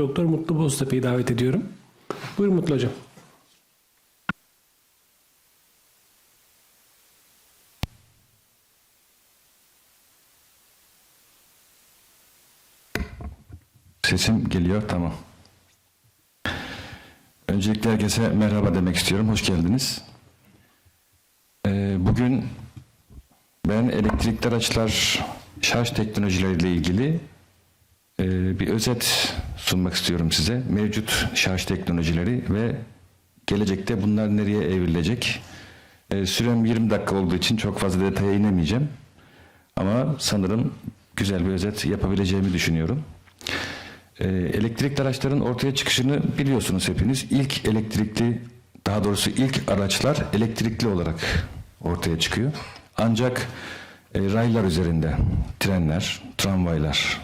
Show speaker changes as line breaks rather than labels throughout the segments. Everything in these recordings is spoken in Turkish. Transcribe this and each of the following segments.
Doktor Mutlu Boztepe'yi davet ediyorum. Buyurun Mutlu Hocam.
Sesim geliyor tamam. Öncelikle herkese merhaba demek istiyorum. Hoş geldiniz. Ee, bugün ben elektrikli araçlar şarj teknolojileriyle ilgili bir özet sunmak istiyorum size. Mevcut şarj teknolojileri ve gelecekte bunlar nereye evrilecek? Ee, sürem 20 dakika olduğu için çok fazla detaya inemeyeceğim. Ama sanırım güzel bir özet yapabileceğimi düşünüyorum. Ee, elektrikli araçların ortaya çıkışını biliyorsunuz hepiniz. İlk elektrikli, daha doğrusu ilk araçlar elektrikli olarak ortaya çıkıyor. Ancak e, raylar üzerinde trenler, tramvaylar,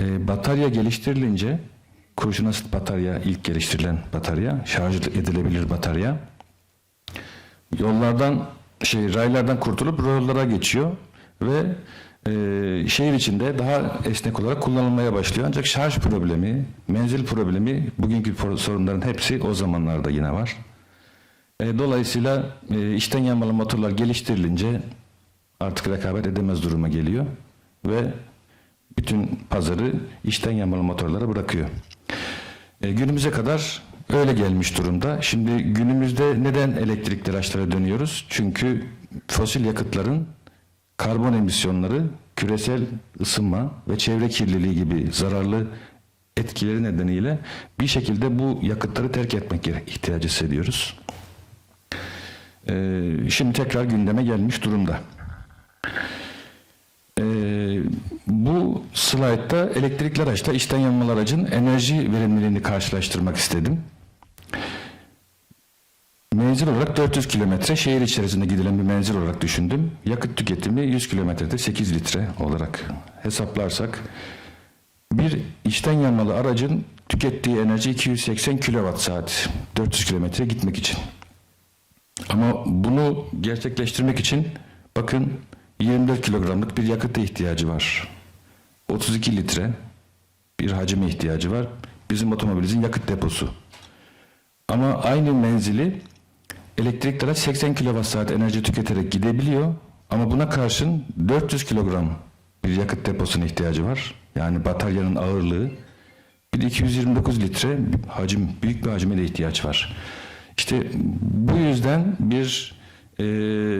e, batarya geliştirilince kurşun asit batarya ilk geliştirilen batarya, şarj edilebilir batarya yollardan şey raylardan kurtulup yollara geçiyor ve e, şehir içinde daha esnek olarak kullanılmaya başlıyor. Ancak şarj problemi, menzil problemi bugünkü sorunların hepsi o zamanlarda yine var. E, dolayısıyla e, içten yanmalı motorlar geliştirilince artık rekabet edemez duruma geliyor ve bütün pazarı içten yanmalı motorlara bırakıyor. E, günümüze kadar öyle gelmiş durumda. Şimdi günümüzde neden elektrikli araçlara dönüyoruz? Çünkü fosil yakıtların karbon emisyonları, küresel ısınma ve çevre kirliliği gibi zararlı etkileri nedeniyle bir şekilde bu yakıtları terk etmek ihtiyacı hissediyoruz. E, şimdi tekrar gündeme gelmiş durumda. Bu slaytta elektrikli araçla içten yanmalı aracın enerji verimliliğini karşılaştırmak istedim. Menzil olarak 400 kilometre şehir içerisinde gidilen bir menzil olarak düşündüm. Yakıt tüketimi 100 kilometrede 8 litre olarak hesaplarsak bir içten yanmalı aracın tükettiği enerji 280 kilowatt saat 400 kilometre gitmek için. Ama bunu gerçekleştirmek için bakın 24 kilogramlık bir yakıta ihtiyacı var. 32 litre bir hacime ihtiyacı var. Bizim otomobilimizin yakıt deposu. Ama aynı menzili elektrikli araç 80 kilowatt saat enerji tüketerek gidebiliyor. Ama buna karşın 400 kilogram bir yakıt deposuna ihtiyacı var. Yani bataryanın ağırlığı. Bir de 229 litre hacim, büyük bir hacime de ihtiyaç var. İşte bu yüzden bir e,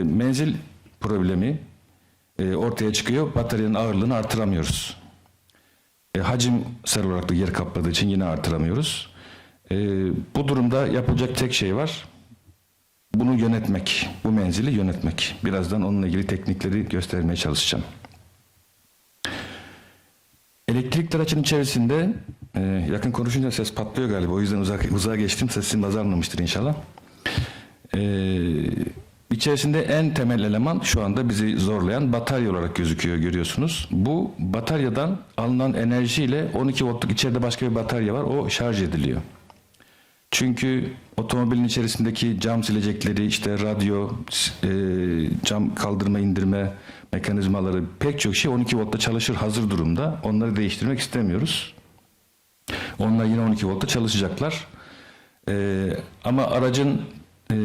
menzil problemi e, ortaya çıkıyor. Bataryanın ağırlığını artıramıyoruz. E, hacimsel olarak da yer kapladığı için yine artıramıyoruz. E, bu durumda yapılacak tek şey var. Bunu yönetmek, bu menzili yönetmek. Birazdan onunla ilgili teknikleri göstermeye çalışacağım. Elektrikli aracın içerisinde e, yakın konuşunca ses patlıyor galiba. O yüzden uzak, uzağa geçtim. Sesim azalmamıştır inşallah. E, içerisinde en temel eleman şu anda bizi zorlayan batarya olarak gözüküyor görüyorsunuz. Bu bataryadan alınan enerjiyle 12 voltluk içeride başka bir batarya var. O şarj ediliyor. Çünkü otomobilin içerisindeki cam silecekleri, işte radyo, e, cam kaldırma indirme mekanizmaları pek çok şey 12 voltta çalışır hazır durumda. Onları değiştirmek istemiyoruz. Onlar yine 12 voltta çalışacaklar. E, ama aracın e,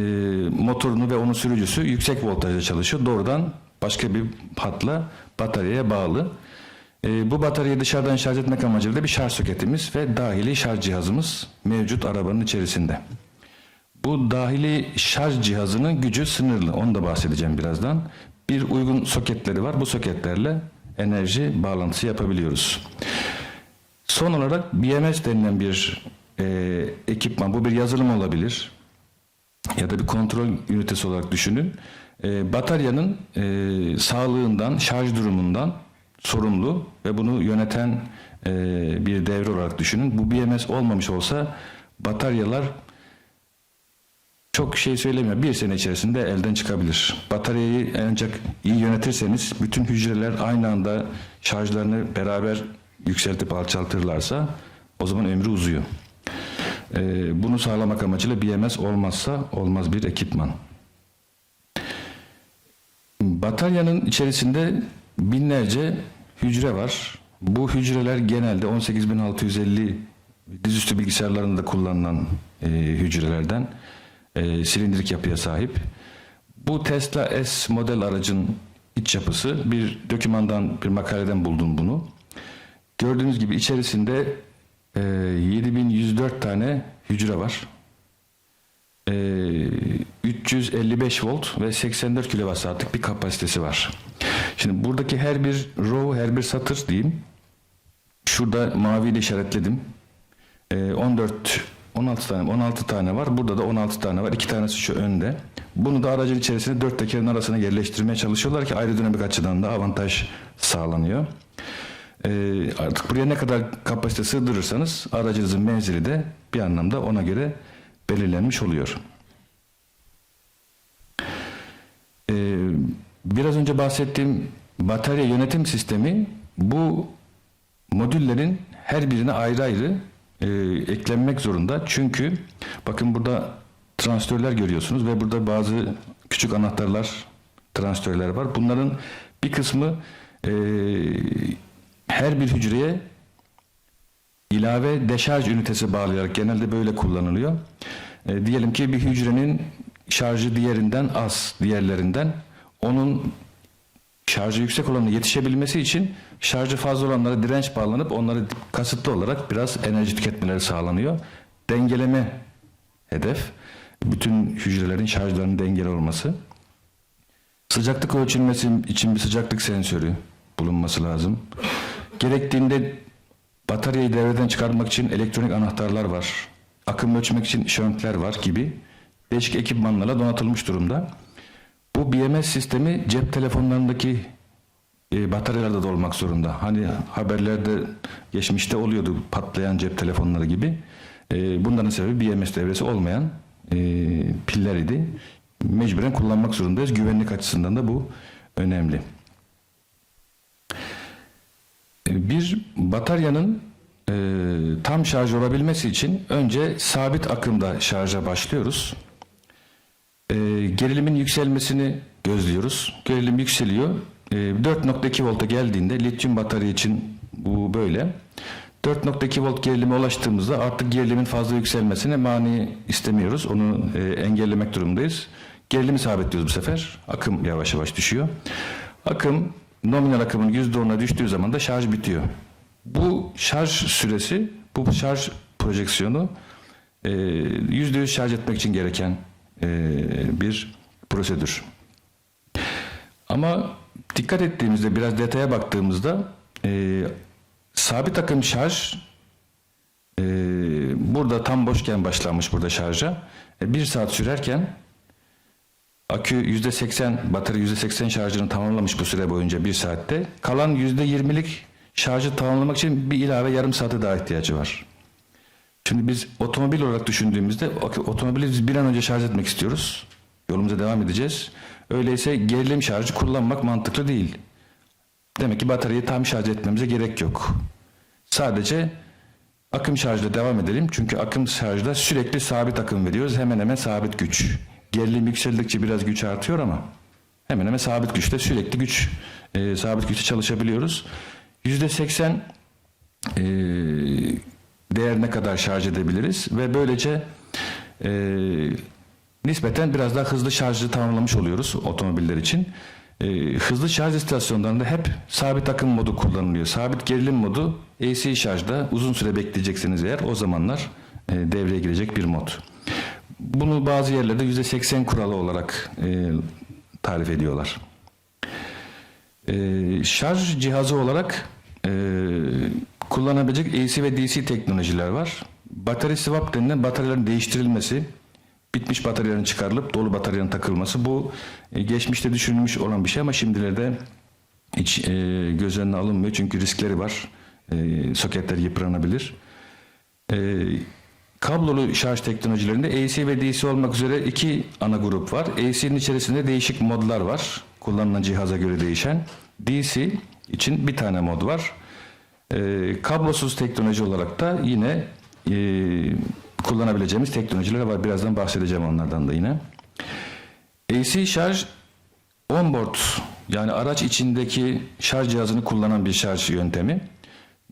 motorunu ve onun sürücüsü yüksek voltajda çalışıyor. Doğrudan başka bir hatla bataryaya bağlı. E, bu bataryayı dışarıdan şarj etmek amacıyla bir şarj soketimiz ve dahili şarj cihazımız mevcut arabanın içerisinde. Bu dahili şarj cihazının gücü sınırlı. Onu da bahsedeceğim birazdan. Bir uygun soketleri var. Bu soketlerle enerji bağlantısı yapabiliyoruz. Son olarak BMS denilen bir e, ekipman. Bu bir yazılım olabilir ya da bir kontrol ünitesi olarak düşünün. E, bataryanın e, sağlığından, şarj durumundan sorumlu ve bunu yöneten e, bir devre olarak düşünün. Bu BMS olmamış olsa bataryalar çok şey söylemiyor. Bir sene içerisinde elden çıkabilir. Bataryayı ancak iyi yönetirseniz bütün hücreler aynı anda şarjlarını beraber yükseltip alçaltırlarsa o zaman ömrü uzuyor. Ee, bunu sağlamak amacıyla BMS olmazsa olmaz bir ekipman. Bataryanın içerisinde binlerce hücre var. Bu hücreler genelde 18650 dizüstü bilgisayarlarında kullanılan e, hücrelerden e, silindirik yapıya sahip. Bu Tesla S model aracın iç yapısı bir dokümandan bir makaleden buldum bunu. Gördüğünüz gibi içerisinde e, 7104 tane hücre var. E, 355 volt ve 84 kWh saatlik bir kapasitesi var. Şimdi buradaki her bir row, her bir satır diyeyim. Şurada maviyle işaretledim. E, 14 16 tane 16 tane var. Burada da 16 tane var. 2 tanesi şu önde. Bunu da aracın içerisine dört tekerin arasına yerleştirmeye çalışıyorlar ki ayrı dinamik açıdan da avantaj sağlanıyor. Ee, artık buraya ne kadar kapasite sığdırırsanız aracınızın menzili de bir anlamda ona göre belirlenmiş oluyor. Ee, biraz önce bahsettiğim batarya yönetim sistemi bu modüllerin her birine ayrı ayrı e, eklenmek zorunda. Çünkü bakın burada transistörler görüyorsunuz ve burada bazı küçük anahtarlar, transistörler var. Bunların bir kısmı e, her bir hücreye ilave deşarj ünitesi bağlayarak genelde böyle kullanılıyor. E, diyelim ki bir hücrenin şarjı diğerinden az, diğerlerinden. Onun şarjı yüksek olanı yetişebilmesi için şarjı fazla olanlara direnç bağlanıp onları kasıtlı olarak biraz enerji tüketmeleri sağlanıyor. Dengeleme hedef. Bütün hücrelerin şarjlarının dengeli olması. Sıcaklık ölçülmesi için bir sıcaklık sensörü bulunması lazım. Gerektiğinde bataryayı devreden çıkarmak için elektronik anahtarlar var. Akım ölçmek için şöntler var gibi değişik ekipmanlarla donatılmış durumda. Bu BMS sistemi cep telefonlarındaki e, bataryalarda da olmak zorunda. Hani haberlerde geçmişte oluyordu patlayan cep telefonları gibi. E, bunların sebebi BMS devresi olmayan e, piller idi. Mecburen kullanmak zorundayız. Güvenlik açısından da bu önemli. Bir bataryanın e, tam şarj olabilmesi için önce sabit akımda şarja başlıyoruz. E, gerilimin yükselmesini gözlüyoruz. Gerilim yükseliyor. E, 4.2 volta geldiğinde lityum batarya için bu böyle. 4.2 volt gerilime ulaştığımızda artık gerilimin fazla yükselmesine mani istemiyoruz. Onu e, engellemek durumundayız. Gerilimi sabitliyoruz bu sefer. Akım yavaş yavaş düşüyor. Akım nominal akımın %10'una düştüğü zaman da şarj bitiyor. Bu şarj süresi, bu şarj projeksiyonu e, %100 şarj etmek için gereken e, bir prosedür. Ama dikkat ettiğimizde biraz detaya baktığımızda e, sabit akım şarj burada tam boşken başlanmış burada şarja. Bir saat sürerken akü %80 batarya %80 şarjını tamamlamış bu süre boyunca bir saatte. Kalan %20'lik şarjı tamamlamak için bir ilave yarım saate daha ihtiyacı var. Şimdi biz otomobil olarak düşündüğümüzde otomobili biz bir an önce şarj etmek istiyoruz. Yolumuza devam edeceğiz. Öyleyse gerilim şarjı kullanmak mantıklı değil. Demek ki bataryayı tam şarj etmemize gerek yok. Sadece akım şarjla devam edelim. Çünkü akım şarjda sürekli sabit akım veriyoruz. Hemen hemen sabit güç. Gerilim yükseldikçe biraz güç artıyor ama hemen hemen sabit güçte sürekli güç e, sabit güçte çalışabiliyoruz. Yüzde seksen e, değerine kadar şarj edebiliriz ve böylece e, nispeten biraz daha hızlı şarjı tamamlamış oluyoruz otomobiller için. E, hızlı şarj istasyonlarında hep sabit akım modu kullanılıyor. Sabit gerilim modu AC şarjda uzun süre bekleyecekseniz eğer o zamanlar e, devreye girecek bir mod. Bunu bazı yerlerde %80 kuralı olarak e, tarif ediyorlar. E, şarj cihazı olarak e, kullanabilecek AC ve DC teknolojiler var. Batarya swap denilen bataryaların değiştirilmesi, bitmiş bataryanın çıkarılıp dolu bataryanın takılması bu e, geçmişte düşünülmüş olan bir şey ama şimdilerde hiç e, göz önüne alınmıyor çünkü riskleri var. E, soketler yıpranabilir. E, kablolu şarj teknolojilerinde AC ve DC olmak üzere iki ana grup var. AC'nin içerisinde değişik modlar var. Kullanılan cihaza göre değişen. DC için bir tane mod var. E, kablosuz teknoloji olarak da yine e, kullanabileceğimiz teknolojiler var. Birazdan bahsedeceğim onlardan da yine. AC şarj onboard yani araç içindeki şarj cihazını kullanan bir şarj yöntemi.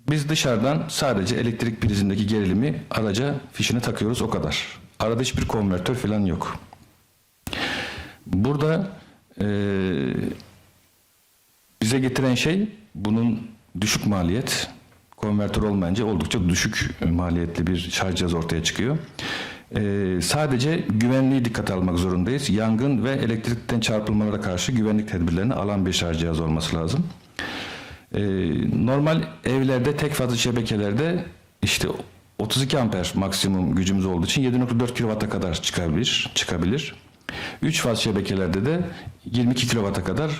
Biz dışarıdan sadece elektrik prizindeki gerilimi araca fişine takıyoruz o kadar. Arada hiçbir konvertör falan yok. Burada eee, bize getiren şey bunun düşük maliyet. Konvertör olmayınca oldukça düşük maliyetli bir şarj cihazı ortaya çıkıyor. Ee, sadece güvenliği dikkate almak zorundayız. Yangın ve elektrikten çarpılmalara karşı güvenlik tedbirlerini alan bir şarj cihazı olması lazım. Ee, normal evlerde tek fazlı şebekelerde işte 32 amper maksimum gücümüz olduğu için 7.4 kW'a kadar çıkabilir. çıkabilir. 3 faz şebekelerde de 22 kW'a kadar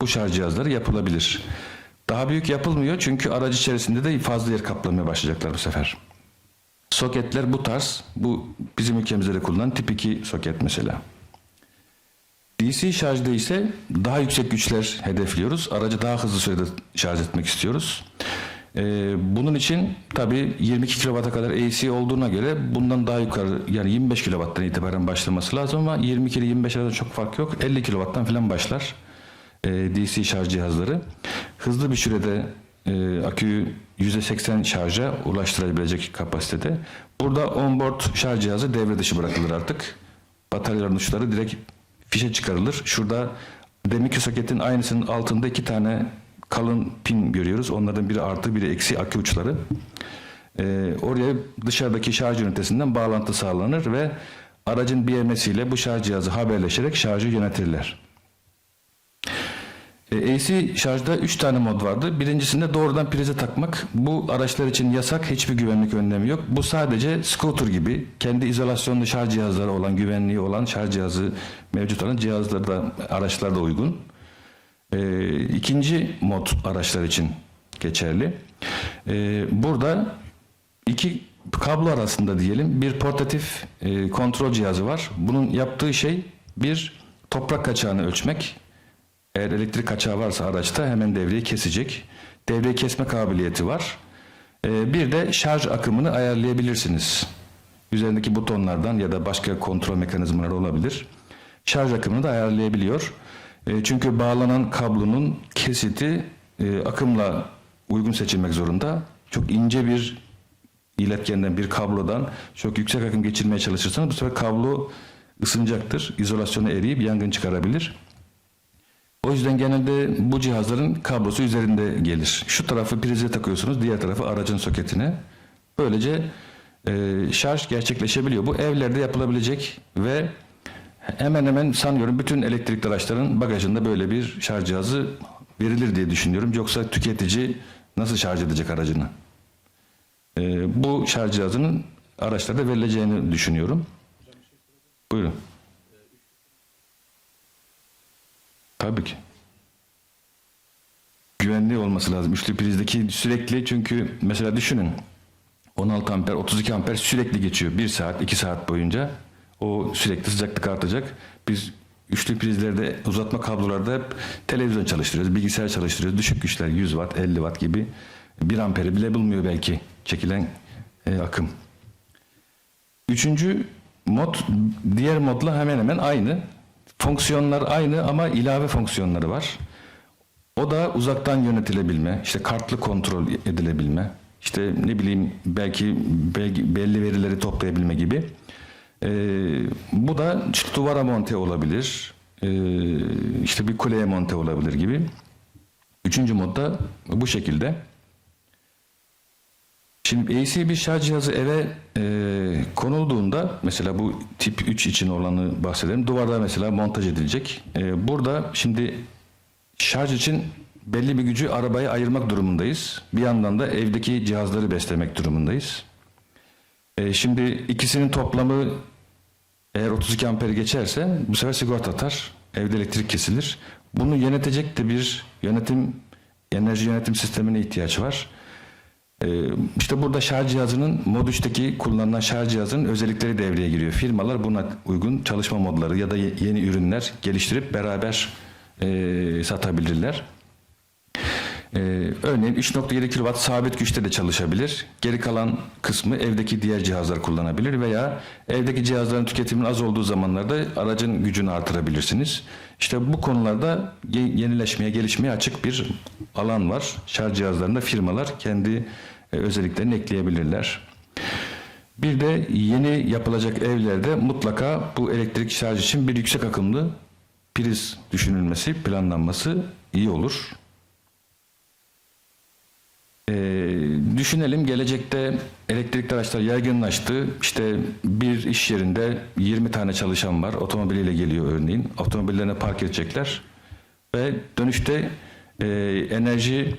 bu şarj cihazları yapılabilir. Daha büyük yapılmıyor çünkü aracı içerisinde de fazla yer kaplamaya başlayacaklar bu sefer. Soketler bu tarz. Bu bizim ülkemizde de kullanılan tip 2 soket mesela. DC şarjda ise daha yüksek güçler hedefliyoruz. Aracı daha hızlı sürede şarj etmek istiyoruz. Ee, bunun için tabii 22 kW'a kadar AC olduğuna göre bundan daha yukarı yani 25 kW'dan itibaren başlaması lazım ama 22 ile 25 arasında çok fark yok. 50 kW'dan falan başlar e, DC şarj cihazları. Hızlı bir sürede e, aküyü %80 şarja ulaştırabilecek kapasitede. Burada onboard şarj cihazı devre dışı bırakılır artık. Bataryaların uçları direkt fişe çıkarılır. Şurada deminki soketin aynısının altında iki tane kalın pin görüyoruz. Onlardan biri artı biri eksi akü uçları. Ee, oraya dışarıdaki şarj ünitesinden bağlantı sağlanır ve aracın BMS ile bu şarj cihazı haberleşerek şarjı yönetirler. E, AC şarjda 3 tane mod vardı. Birincisinde doğrudan prize takmak. Bu araçlar için yasak. Hiçbir güvenlik önlemi yok. Bu sadece scooter gibi kendi izolasyonlu şarj cihazları olan, güvenliği olan şarj cihazı mevcut olan cihazlarda, araçlarda uygun. E, ikinci mod araçlar için geçerli. E, burada iki kablo arasında diyelim bir portatif e, kontrol cihazı var. Bunun yaptığı şey bir toprak kaçağını ölçmek. Eğer elektrik kaçağı varsa araçta hemen devreyi kesecek. Devreyi kesme kabiliyeti var. Ee, bir de şarj akımını ayarlayabilirsiniz. Üzerindeki butonlardan ya da başka kontrol mekanizmaları olabilir. Şarj akımını da ayarlayabiliyor. Ee, çünkü bağlanan kablonun kesiti e, akımla uygun seçilmek zorunda. Çok ince bir iletkenden bir kablodan çok yüksek akım geçirmeye çalışırsanız bu sefer kablo ısınacaktır. İzolasyonu eriyip yangın çıkarabilir. O yüzden genelde bu cihazların kablosu üzerinde gelir. Şu tarafı prize takıyorsunuz, diğer tarafı aracın soketine. Böylece e, şarj gerçekleşebiliyor. Bu evlerde yapılabilecek ve hemen hemen sanıyorum bütün elektrikli araçların bagajında böyle bir şarj cihazı verilir diye düşünüyorum. Yoksa tüketici nasıl şarj edecek aracını? E, bu şarj cihazının araçlarda verileceğini düşünüyorum. Buyurun. Tabii ki. Güvenli olması lazım. Üçlü prizdeki sürekli çünkü mesela düşünün 16 amper 32 amper sürekli geçiyor. 1 saat 2 saat boyunca. O sürekli sıcaklık artacak. Biz üçlü prizlerde uzatma kablolarda hep televizyon çalıştırıyoruz. Bilgisayar çalıştırıyoruz. Düşük güçler 100 watt 50 watt gibi 1 amperi bile bulmuyor belki çekilen e, akım. Üçüncü mod diğer modla hemen hemen aynı. Fonksiyonlar aynı ama ilave fonksiyonları var. O da uzaktan yönetilebilme, işte kartlı kontrol edilebilme, işte ne bileyim belki belli verileri toplayabilme gibi. Ee, bu da işte duvara monte olabilir, ee, işte bir kuleye monte olabilir gibi. Üçüncü modda bu şekilde. Şimdi AC bir şarj cihazı eve e, konulduğunda mesela bu tip 3 için olanı bahsedelim. Duvarda mesela montaj edilecek. E, burada şimdi şarj için belli bir gücü arabaya ayırmak durumundayız. Bir yandan da evdeki cihazları beslemek durumundayız. E, şimdi ikisinin toplamı eğer 32 amper geçerse bu sefer sigorta atar. Evde elektrik kesilir. Bunu yönetecek de bir yönetim enerji yönetim sistemine ihtiyaç var. Ee, işte burada şarj cihazının mod 3'teki kullanılan şarj cihazının özellikleri devreye giriyor. Firmalar buna uygun çalışma modları ya da ye- yeni ürünler geliştirip beraber e, satabilirler. Ee, örneğin 3.7 kW sabit güçte de çalışabilir. Geri kalan kısmı evdeki diğer cihazlar kullanabilir veya evdeki cihazların tüketimin az olduğu zamanlarda aracın gücünü artırabilirsiniz. İşte bu konularda ye- yenileşmeye, gelişmeye açık bir alan var. Şarj cihazlarında firmalar kendi e, özelliklerini ekleyebilirler. Bir de yeni yapılacak evlerde mutlaka bu elektrik şarj için bir yüksek akımlı priz düşünülmesi, planlanması iyi olur. Ee, düşünelim gelecekte elektrikli araçlar yaygınlaştı. İşte bir iş yerinde 20 tane çalışan var. Otomobiliyle geliyor örneğin. Otomobillerine park edecekler. Ve dönüşte e, enerji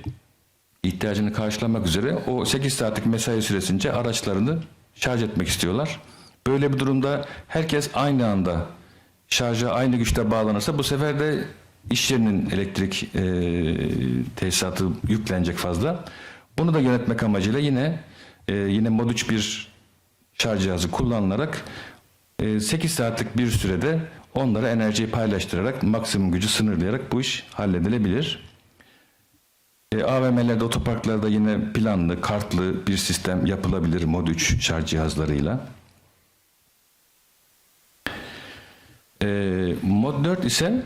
ihtiyacını karşılamak üzere o 8 saatlik mesai süresince araçlarını şarj etmek istiyorlar. Böyle bir durumda herkes aynı anda şarja aynı güçte bağlanırsa bu sefer de iş yerinin elektrik e, tesisatı yüklenecek fazla. Bunu da yönetmek amacıyla yine e, yine mod 3 bir şarj cihazı kullanılarak e, 8 saatlik bir sürede onlara enerjiyi paylaştırarak maksimum gücü sınırlayarak bu iş halledilebilir. E, AVM'lerde, otoparklarda yine planlı, kartlı bir sistem yapılabilir Mod 3 şarj cihazlarıyla. E, Mod 4 ise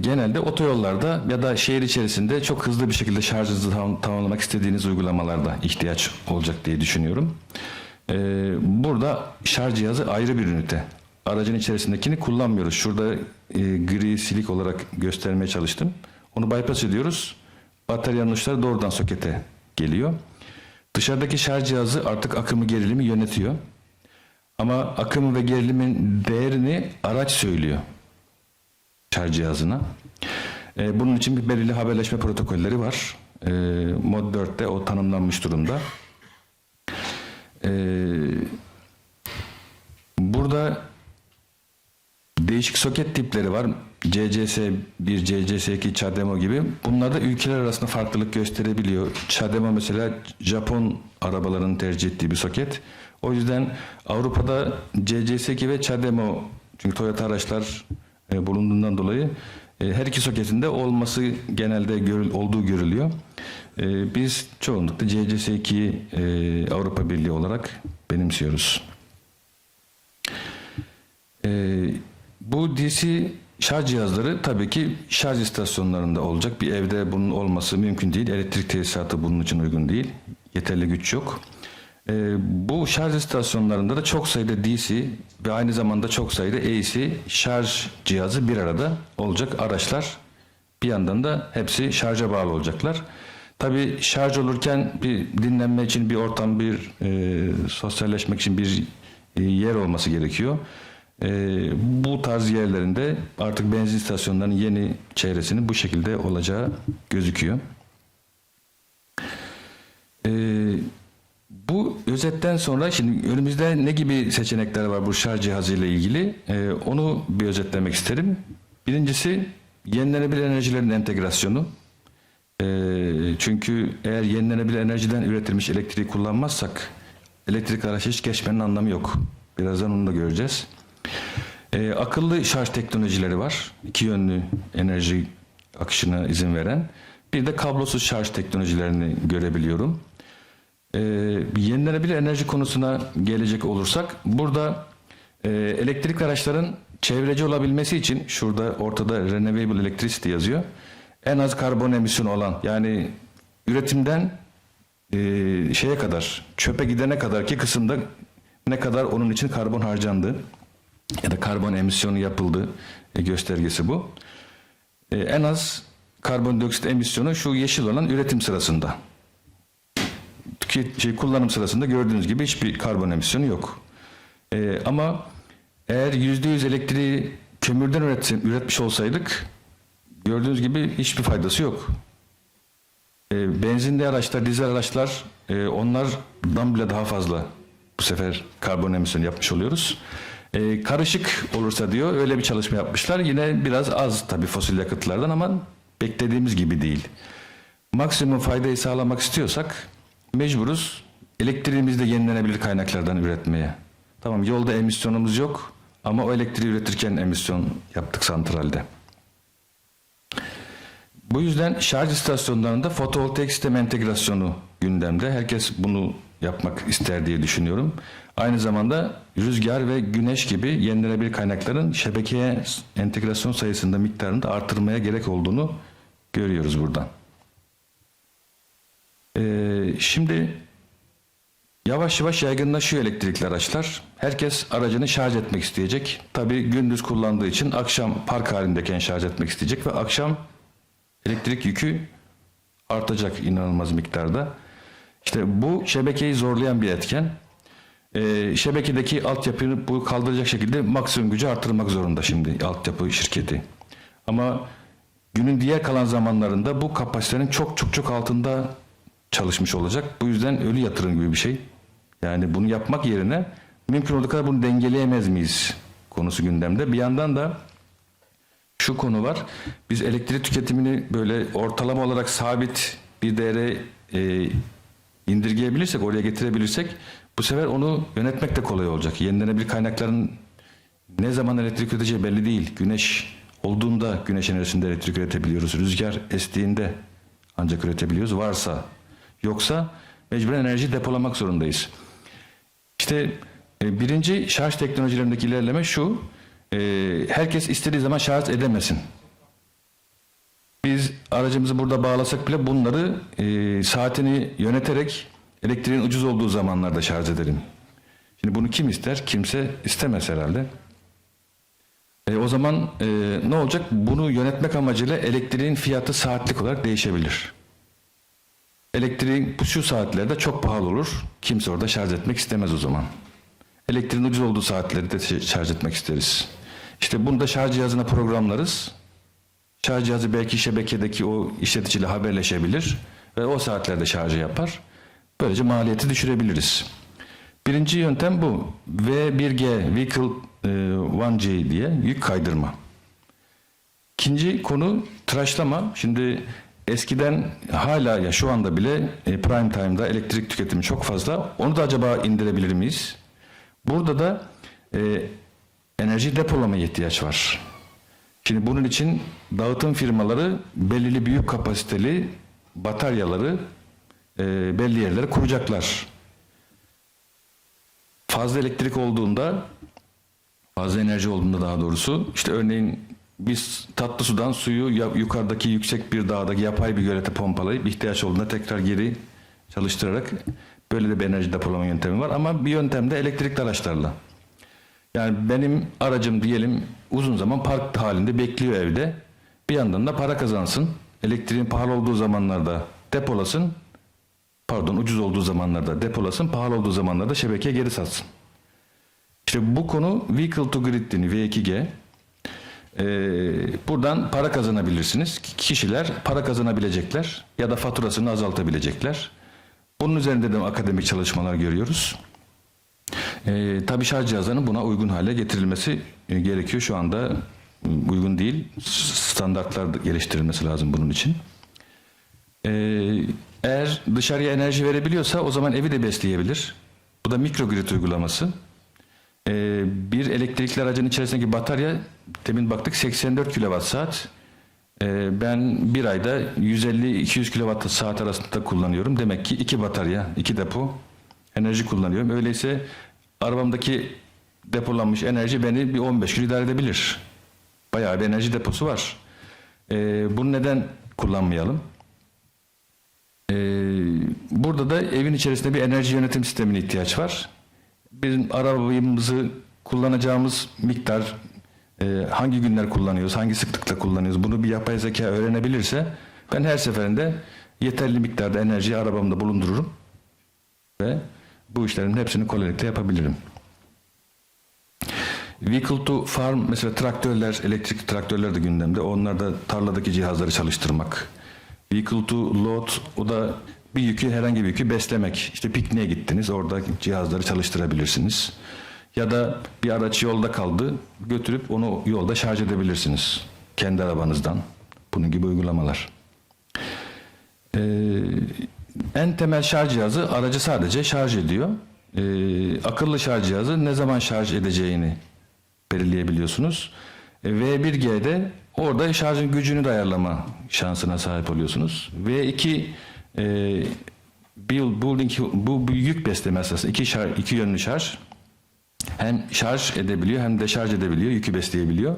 genelde otoyollarda ya da şehir içerisinde çok hızlı bir şekilde şarjınızı tam- tamamlamak istediğiniz uygulamalarda ihtiyaç olacak diye düşünüyorum. E, burada şarj cihazı ayrı bir ünite. Aracın içerisindekini kullanmıyoruz. Şurada e, gri silik olarak göstermeye çalıştım. Onu bypass ediyoruz. Bataryanın uçları doğrudan sokete geliyor. Dışarıdaki şarj cihazı artık akımı gerilimi yönetiyor. Ama akımı ve gerilimin değerini araç söylüyor şarj cihazına. Ee, bunun için bir belirli haberleşme protokolleri var. Ee, Mod 4'te o tanımlanmış durumda. Ee, burada değişik soket tipleri var. CCS1, CCS2, CHAdeMO gibi. Bunlar da ülkeler arasında farklılık gösterebiliyor. CHAdeMO mesela Japon arabalarının tercih ettiği bir soket. O yüzden Avrupa'da CCS2 ve CHAdeMO çünkü Toyota araçlar e, bulunduğundan dolayı e, her iki soketinde olması genelde görül, olduğu görülüyor. E, biz çoğunlukla CCS2 e, Avrupa Birliği olarak benimsiyoruz. Bu DC şarj cihazları tabii ki şarj istasyonlarında olacak. Bir evde bunun olması mümkün değil. Elektrik tesisatı bunun için uygun değil. Yeterli güç yok. Ee, bu şarj istasyonlarında da çok sayıda DC ve aynı zamanda çok sayıda AC şarj cihazı bir arada olacak araçlar. Bir yandan da hepsi şarja bağlı olacaklar. Tabii şarj olurken bir dinlenme için bir ortam, bir e, sosyalleşmek için bir e, yer olması gerekiyor. E, bu tarz yerlerinde artık benzin istasyonlarının yeni çevresinin bu şekilde olacağı gözüküyor. E, bu özetten sonra şimdi önümüzde ne gibi seçenekler var bu şarj cihazı ile ilgili E, onu bir özetlemek isterim. Birincisi yenilenebilir enerjilerin entegrasyonu. E, çünkü eğer yenilenebilir enerjiden üretilmiş elektriği kullanmazsak elektrik araçı hiç geçmenin anlamı yok. Birazdan onu da göreceğiz. E, akıllı şarj teknolojileri var. İki yönlü enerji akışına izin veren. Bir de kablosuz şarj teknolojilerini görebiliyorum. E, yenilenebilir enerji konusuna gelecek olursak burada e, elektrikli araçların çevreci olabilmesi için şurada ortada renewable electricity yazıyor. En az karbon emisyonu olan yani üretimden e, şeye kadar çöpe gidene kadar ki kısımda ne kadar onun için karbon harcandı ya da karbon emisyonu yapıldı e, göstergesi bu. E, en az karbondioksit emisyonu şu yeşil olan üretim sırasında. Tüket, şey, kullanım sırasında gördüğünüz gibi hiçbir karbon emisyonu yok. E, ama eğer yüzde yüz elektriği kömürden üretim, üretmiş olsaydık gördüğünüz gibi hiçbir faydası yok. E, benzinli araçlar, dizel araçlar e, onlardan bile daha fazla bu sefer karbon emisyonu yapmış oluyoruz. E, karışık olursa diyor öyle bir çalışma yapmışlar. Yine biraz az tabii fosil yakıtlardan ama beklediğimiz gibi değil. Maksimum faydayı sağlamak istiyorsak mecburuz elektriğimizi de yenilenebilir kaynaklardan üretmeye. Tamam yolda emisyonumuz yok ama o elektriği üretirken emisyon yaptık santralde. Bu yüzden şarj istasyonlarında fotovoltaik sistem entegrasyonu gündemde. Herkes bunu yapmak ister diye düşünüyorum. Aynı zamanda rüzgar ve güneş gibi yenilenebilir kaynakların şebekeye entegrasyon sayısında miktarını da artırmaya gerek olduğunu görüyoruz buradan. Ee, şimdi yavaş yavaş yaygınlaşıyor elektrikli araçlar. Herkes aracını şarj etmek isteyecek. Tabii gündüz kullandığı için akşam park halindeyken şarj etmek isteyecek ve akşam elektrik yükü artacak inanılmaz miktarda. İşte bu şebekeyi zorlayan bir etken. Ee, şebekedeki altyapıyı bu kaldıracak şekilde maksimum gücü artırmak zorunda şimdi altyapı şirketi. Ama günün diğer kalan zamanlarında bu kapasitenin çok çok çok altında çalışmış olacak. Bu yüzden ölü yatırım gibi bir şey. Yani bunu yapmak yerine mümkün olduğu kadar bunu dengeleyemez miyiz konusu gündemde. Bir yandan da şu konu var. Biz elektrik tüketimini böyle ortalama olarak sabit bir değere e, indirgeyebilirsek, oraya getirebilirsek bu sefer onu yönetmek de kolay olacak. Yenilenebilir kaynakların ne zaman elektrik üreteceği belli değil. Güneş olduğunda güneş enerjisinde elektrik üretebiliyoruz. Rüzgar estiğinde ancak üretebiliyoruz. Varsa yoksa mecburen enerji depolamak zorundayız. İşte e, birinci şarj teknolojilerindeki ilerleme şu. e, herkes istediği zaman şarj edemesin. Biz aracımızı burada bağlasak bile bunları e, saatini yöneterek elektriğin ucuz olduğu zamanlarda şarj edelim. Şimdi bunu kim ister? Kimse istemez herhalde. E, o zaman e, ne olacak? Bunu yönetmek amacıyla elektriğin fiyatı saatlik olarak değişebilir. Elektriğin bu şu saatlerde çok pahalı olur. Kimse orada şarj etmek istemez o zaman. Elektriğin ucuz olduğu saatleri de şarj etmek isteriz. İşte bunu da şarj cihazına programlarız. Şarj cihazı belki şebekedeki o işleticiyle haberleşebilir ve o saatlerde şarjı yapar. Böylece maliyeti düşürebiliriz. Birinci yöntem bu. V1G, Vehicle e, 1G diye yük kaydırma. İkinci konu tıraşlama. Şimdi eskiden hala ya şu anda bile e, prime time'da elektrik tüketimi çok fazla. Onu da acaba indirebilir miyiz? Burada da e, enerji depolamaya ihtiyaç var. Şimdi bunun için dağıtım firmaları belirli büyük kapasiteli bataryaları e, belli yerlere kuracaklar. Fazla elektrik olduğunda, fazla enerji olduğunda daha doğrusu, işte örneğin biz tatlı sudan suyu yukarıdaki yüksek bir dağdaki yapay bir gölete pompalayıp ihtiyaç olduğunda tekrar geri çalıştırarak böyle de bir enerji depolama yöntemi var. Ama bir yöntem de elektrikli araçlarla. Yani benim aracım diyelim uzun zaman park halinde bekliyor evde. Bir yandan da para kazansın. Elektriğin pahalı olduğu zamanlarda depolasın. Pardon ucuz olduğu zamanlarda depolasın. Pahalı olduğu zamanlarda şebekeye geri satsın. İşte bu konu Vehicle to Grid deniyor V2G. Ee, buradan para kazanabilirsiniz. Kişiler para kazanabilecekler ya da faturasını azaltabilecekler. Bunun üzerinde de akademik çalışmalar görüyoruz. Ee, tabii şarj cihazlarının buna uygun hale getirilmesi e, gerekiyor. Şu anda e, uygun değil. Standartlar da geliştirilmesi lazım bunun için. Ee, eğer dışarıya enerji verebiliyorsa o zaman evi de besleyebilir. Bu da mikrogrid uygulaması. Ee, bir elektrikli aracın içerisindeki batarya demin baktık 84 kWh saat. Ee, ben bir ayda 150-200 kWh saat arasında kullanıyorum. Demek ki iki batarya, iki depo enerji kullanıyorum. Öyleyse arabamdaki depolanmış enerji beni bir 15 gün idare edebilir. Bayağı bir enerji deposu var. Ee, bunu neden kullanmayalım? Ee, burada da evin içerisinde bir enerji yönetim sistemine ihtiyaç var. Bizim arabamızı kullanacağımız miktar, e, hangi günler kullanıyoruz, hangi sıklıkla kullanıyoruz bunu bir yapay zeka öğrenebilirse ben her seferinde yeterli miktarda enerjiyi arabamda bulundururum ve bu işlerin hepsini kolaylıkla yapabilirim. Vehicle to farm mesela traktörler, elektrikli traktörler de gündemde. Onlar da tarladaki cihazları çalıştırmak. Vehicle to load o da bir yükü herhangi bir yükü beslemek. İşte pikniğe gittiniz orada cihazları çalıştırabilirsiniz. Ya da bir araç yolda kaldı götürüp onu yolda şarj edebilirsiniz. Kendi arabanızdan. Bunun gibi uygulamalar. Ee, en temel şarj cihazı aracı sadece şarj ediyor. Ee, akıllı şarj cihazı ne zaman şarj edeceğini belirleyebiliyorsunuz. E, V1G'de orada şarjın gücünü de ayarlama şansına sahip oluyorsunuz. V2 e, build- building bu, bu yük besleme esası iki, şar, iki yönlü şarj hem şarj edebiliyor hem de şarj edebiliyor, yükü besleyebiliyor.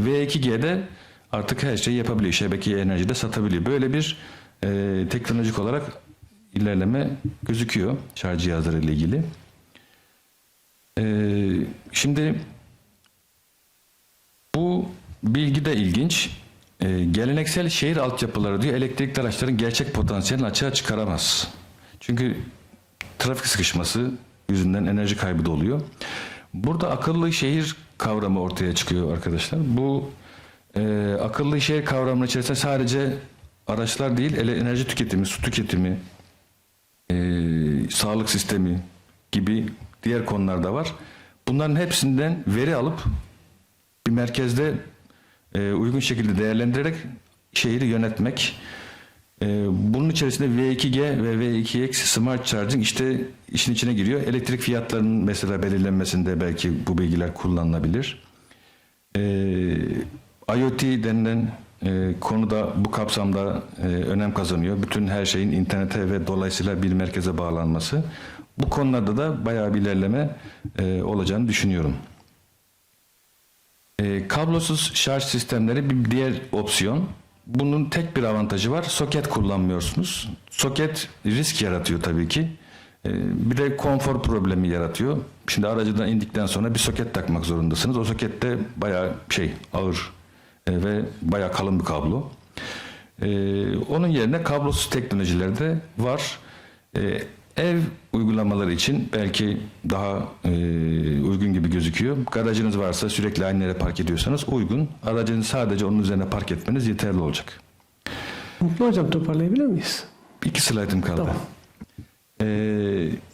V2G'de artık her şeyi yapabiliyor. Şebekeye enerji de satabiliyor. Böyle bir e, teknolojik olarak ilerleme gözüküyor şarj cihazları ile ilgili. E, şimdi bu bilgi de ilginç. E, geleneksel şehir altyapıları diyor elektrikli araçların gerçek potansiyelini açığa çıkaramaz. Çünkü trafik sıkışması yüzünden enerji kaybı da oluyor. Burada akıllı şehir kavramı ortaya çıkıyor arkadaşlar. Bu e, akıllı şehir kavramının içerisinde sadece araçlar değil, ele- enerji tüketimi, su tüketimi, e, sağlık sistemi gibi diğer konular da var. Bunların hepsinden veri alıp bir merkezde e, uygun şekilde değerlendirerek şehri yönetmek. E, bunun içerisinde V2G ve V2X Smart Charging işte işin içine giriyor. Elektrik fiyatlarının mesela belirlenmesinde belki bu bilgiler kullanılabilir. E, IoT denilen e, konuda bu kapsamda e, önem kazanıyor. Bütün her şeyin internete ve dolayısıyla bir merkeze bağlanması. Bu konularda da bayağı bir ilerleme e, olacağını düşünüyorum. E, kablosuz şarj sistemleri bir diğer opsiyon. Bunun tek bir avantajı var. Soket kullanmıyorsunuz. Soket risk yaratıyor tabii ki. E, bir de konfor problemi yaratıyor. Şimdi aracından indikten sonra bir soket takmak zorundasınız. O soket de bayağı şey ağır e, ve bayağı kalın bir kablo. E, onun yerine kablosuz teknolojiler de var. Ev uygulamaları için belki daha e, uygun gibi gözüküyor. Garajınız varsa sürekli aynı yere park ediyorsanız uygun. Aracınızı sadece onun üzerine park etmeniz yeterli olacak.
Mutlu hocam toparlayabilir miyiz?
İki slaytım kaldı.
Tamam.
E,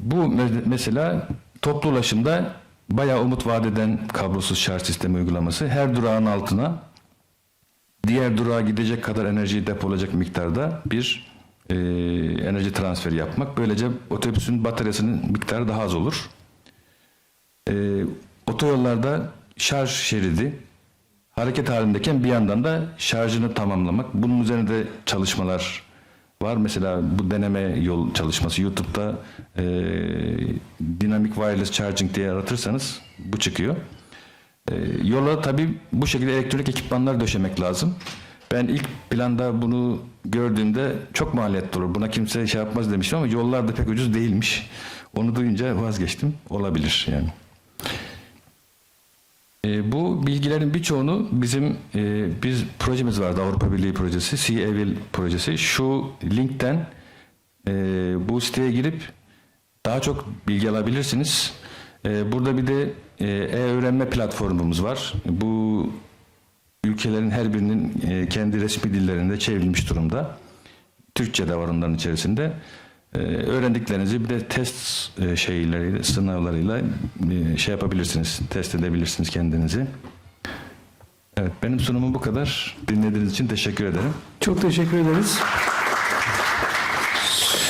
bu me- mesela toplu ulaşımda bayağı umut vaat eden kablosuz şarj sistemi uygulaması. Her durağın altına diğer durağa gidecek kadar enerjiyi depolayacak miktarda bir e, enerji transferi yapmak. Böylece otobüsün bataryasının miktarı daha az olur. E, otoyollarda şarj şeridi hareket halindeyken bir yandan da şarjını tamamlamak. Bunun üzerinde çalışmalar var. Mesela bu deneme yol çalışması YouTube'da e, Dynamic Wireless Charging diye aratırsanız bu çıkıyor. E, yola tabii bu şekilde elektronik ekipmanlar döşemek lazım. Ben ilk planda bunu gördüğümde çok maliyetli olur. Buna kimse şey yapmaz demiştim ama yollar da pek ucuz değilmiş. Onu duyunca vazgeçtim. Olabilir yani. E, bu bilgilerin birçoğunu bizim e, biz projemiz vardı Avrupa Birliği projesi, C-Evil projesi. Şu linkten e, bu siteye girip daha çok bilgi alabilirsiniz. E, burada bir de e, e-öğrenme platformumuz var. Bu ülkelerin her birinin e, kendi resmi dillerinde çevrilmiş durumda. Türkçe de var onların içerisinde. E, öğrendiklerinizi bir de test e, şeyleriyle, sınavlarıyla şey yapabilirsiniz, test edebilirsiniz kendinizi. Evet, benim sunumum bu kadar. Dinlediğiniz için teşekkür ederim.
Çok teşekkür ederiz.